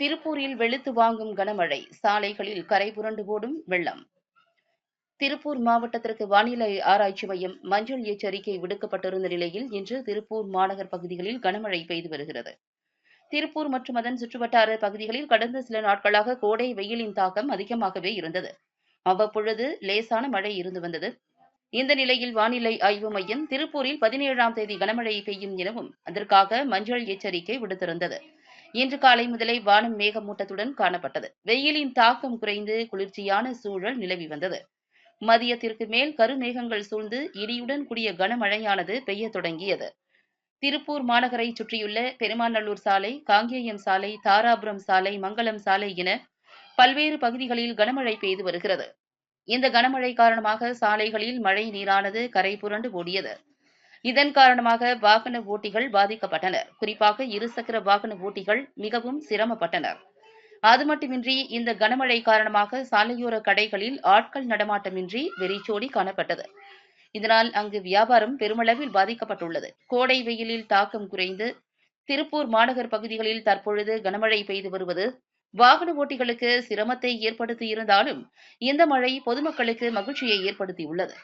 திருப்பூரில் வெளுத்து வாங்கும் கனமழை. சாலைகளில் கரை புரண்டு ஓடும் வெள்ளம். திருப்பூர் மாவட்டத்திற்கு வானிலை ஆராய்ச்சி மையம் மஞ்சள் எச்சரிக்கை விடுக்கப்பட்டிருந்த நிலையில் இன்று திருப்பூர் மாநகர் பகுதிகளில் கனமழை பெய்து வருகிறது. திருப்பூர் மற்றும் அதன் சுற்றுவட்டார பகுதிகளில் கடந்த சில நாட்களாக கோடை வெயிலின் தாக்கம் அதிகமாகவே இருந்தது. அவ்வப்பொழுது லேசான மழை இருந்து வந்தது. இந்த நிலையில் வானிலை ஆய்வு மையம் திருப்பூரில் பதினேழாம் தேதி கனமழை பெய்யும் எனவும் அதற்காக மஞ்சள் எச்சரிக்கை விடுத்திருந்தது. இன்று காலை முதலே வானம் மேகமூட்டத்துடன் காணப்பட்டது. வெயிலின் தாக்கம் குறைந்து குளிர்ச்சியான சூழல் நிலவி வந்தது. மதியத்திற்கு மேல் கருமேகங்கள் சூழ்ந்து இடியுடன் கூடிய கனமழையானது பெய்யத் தொடங்கியது. திருப்பூர் மாநகரை சுற்றியுள்ள பெருமாநல்லூர் சாலை காங்கேயம் சாலை தாராபுரம் சாலை மங்கலம் சாலை என பல்வேறு பகுதிகளில் கனமழை பெய்து வருகிறது. இந்த கனமழை காரணமாக சாலைகளில் மழை நீரானது கரை புரண்டு ஓடியது. இதன் காரணமாக வாகன ஓட்டிகள் பாதிக்கப்பட்டனர். குறிப்பாக இருசக்கர வாகன ஓட்டிகள் மிகவும் சிரமப்பட்டனர். அது மட்டுமின்றி இந்த கனமழை காரணமாக சாலையோர கடைகளில் ஆட்கள் நடமாட்டமின்றி வெறிச்சோடி காணப்பட்டது. இதனால் அங்கு வியாபாரம் பெருமளவில் பாதிக்கப்பட்டுள்ளது. கோடை வெயிலில் தாக்கம் குறைந்து திருப்பூர் மாநகர் பகுதிகளில் தற்பொழுது கனமழை பெய்து வருவது வாகன ஓட்டிகளுக்கு சிரமத்தை ஏற்படுத்தியிருந்தாலும் இந்த மழை பொதுமக்களுக்கு மகிழ்ச்சியை ஏற்படுத்தியுள்ளது.